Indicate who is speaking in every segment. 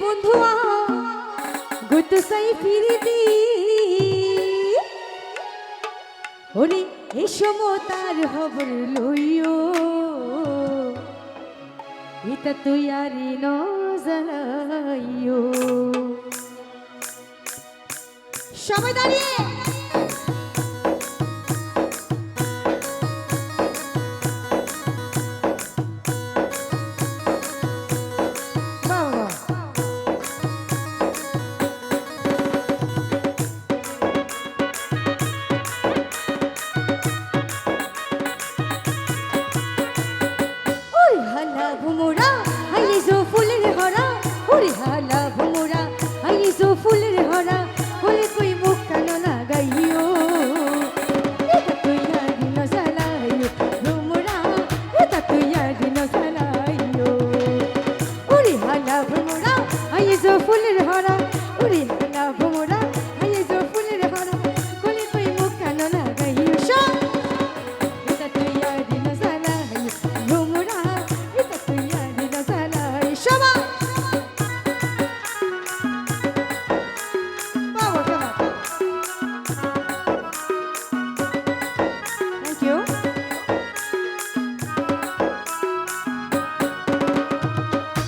Speaker 1: বন্ধুয়া গুতুসাই ফিরিতি ওরে এসো তার হবর লইও। এটা তুই আরি নজরাইও সবাই দাঁড়িয়ে।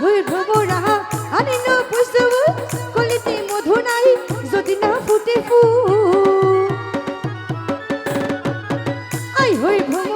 Speaker 1: হুই ভবো রাহা আনি না পুষবু কলিতে মধু নাই, যদি না ফুটে ফু আই হই ভবো